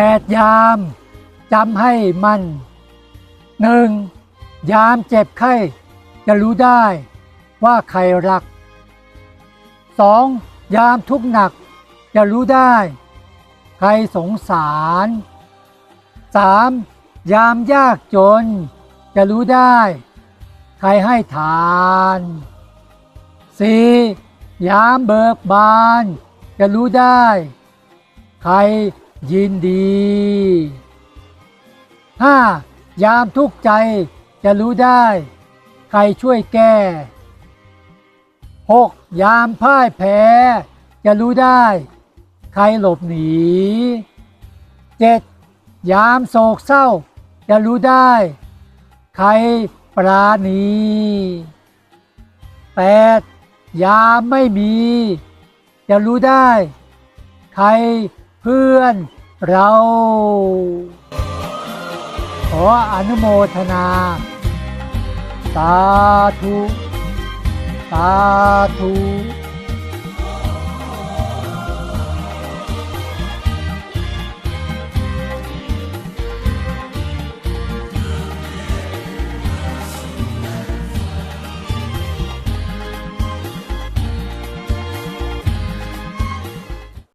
แปดยามจำให้มันหนึ่งยามเจ็บไข้จะรู้ได้ว่าใครรักสองยามทุกข์หนักจะรู้ได้ ใครสงสารสามยามยากจน จะรู้ได้ ใครให้ทานสี่ยามเบิกบาน จะรู้ได้ ใคร ยินดีห้ายามทุกข์ใจจะรู้ได้ ใครช่วยแก้หกยามพ่ายแพ้ จะรู้ได้ ใครหลบหนีเจ็ดยามโศกเศร้า จะรู้ได้ ใครปราณีแปดยามไม่มี จะรู้ได้ ใคร พื่อนเรา ขออนุโมทนา สาธุ สาธุ